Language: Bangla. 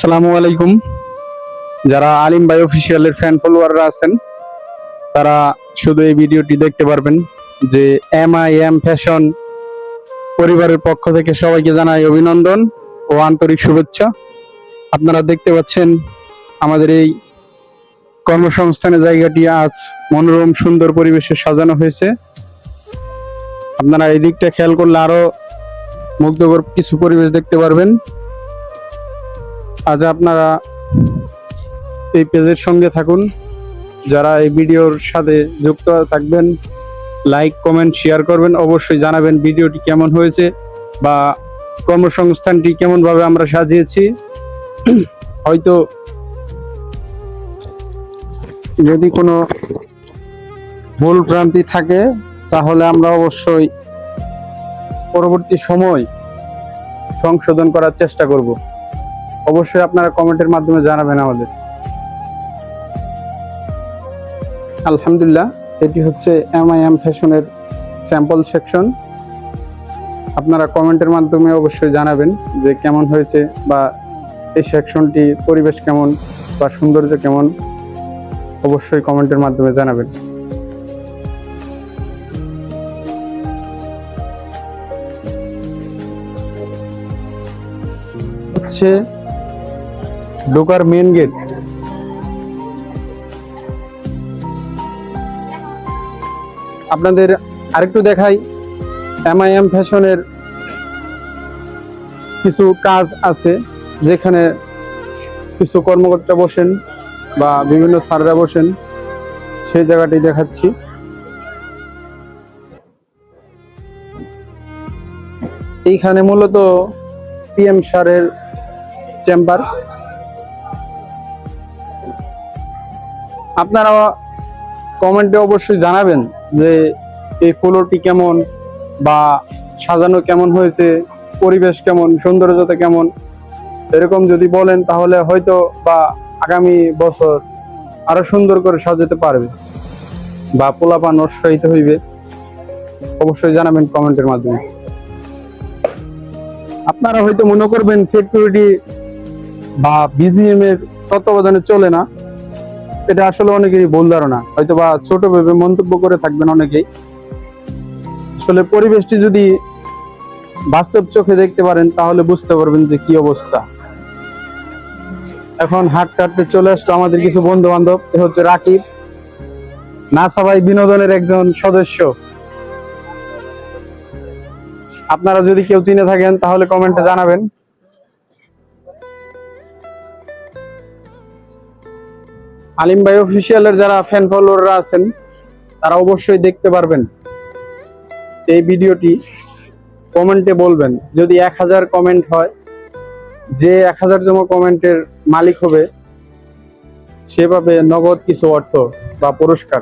আসসালামু আলাইকুম। যারা আলিম ভাই অফিসিয়ালের ফ্যান ফলোয়াররা আছেন, তারা শুধু এই ভিডিওটি দেখতে পারবেন যে এম আই এম ফ্যাশন পরিবারের পক্ষ থেকে সবাইকে জানাই অভিনন্দন ও আন্তরিক শুভেচ্ছা। আপনারা দেখতে পাচ্ছেন আমাদের এই কর্মসংস্থানের জায়গাটি আজ মনোরম, সুন্দর পরিবেশে সাজানো হয়েছে। আপনারা এই দিকটা খেয়াল করলে আরও মুগ্ধকর কিছু পরিবেশ দেখতে পারবেন। আজ আপনারা এই পেজের সঙ্গে থাকুন। যারা এই ভিডিওর সাথে যুক্ত থাকবেন, লাইক, কমেন্ট, শেয়ার করবেন, অবশ্যই জানাবেন ভিডিওটি কেমন হয়েছে বা কর্মসংস্থানটি কেমনভাবে আমরা সাজিয়েছি। হয়তো যদি কোনো ভুল ভ্রান্তি থাকে, তাহলে আমরা অবশ্যই পরবর্তী সময় সংশোধন করার চেষ্টা করব। অবশ্যই আপনারা কমেন্টের মাধ্যমে জানাবেন আমাদের। আলহামদুলিল্লাহ, এটি হচ্ছে এম আই এম ফ্যাশনের স্যাম্পল সেকশন। আপনারা কমেন্টের মাধ্যমে অবশ্যই জানাবেন যে কেমন হয়েছে বা এই সেকশনটি পরিবেশ কেমন বা সৌন্দর্য কেমন। অবশ্যই কমেন্টের মাধ্যমে জানাবেন। হচ্ছে ঢোকার মেন গেট আপনাদের আরেকটু দেখাই এম আই এম ফ্যাশনের কিছু কাজ আছে, যেখানে কিছু কর্মকর্তা বসেন বা বিভিন্ন স্যাররা বসেন। সেই জায়গাটি দেখাচ্ছি। এইখানে মূলত পিএম স্যারের চেম্বার আপনারা কমেন্টে অবশ্যই জানাবেন যে এই ফ্লোরটি কেমন বা সাজানো কেমন হয়েছে, পরিবেশ কেমন, সৌন্দর্যতা কেমন, এরকম যদি বলেন তাহলে হয়তো বা আগামী বছর আরও সুন্দর করে সাজাতে পারবে বা পোলাপান উৎসাহিত হইবে। অবশ্যই জানাবেন কমেন্টের মাধ্যমে। আপনারা হয়তো মনে করবেন সিকিউরিটি বা বিজিএম এর তত্ত্বাবধানে চলে না। এটা আসলে অনেকেরই ভুল ধারণা। হয়তো বা ছোট ভেবে মন্তব্য করে থাকবেন অনেকেই। আসলে পরিবেশটি যদি বাস্তব চোখে দেখতে পারেন, তাহলে বুঝতে পারবেন যে কি অবস্থা। এখন হাঁটতে হাঁটতে চলে আসলো আমাদের কিছু বন্ধু বান্ধব এ হচ্ছে রাকিব। নাসা ভাই বিনোদনের একজন সদস্য। আপনারা যদি কেউ চিনে থাকেন, তাহলে কমেন্টে জানাবেন। আলিম ভাই অফিসিয়ালের যারা ফ্যান ফলোয়াররা আছেন, তারা অবশ্যই দেখতে পারবেন। এই ভিডিওটি কমেন্টে বলবেন। যদি এক হাজার কমেন্ট হয়, যে এক হাজার জমা কমেন্টের মালিক হবে সেভাবে নগদ কিছু অর্থ বা পুরস্কার।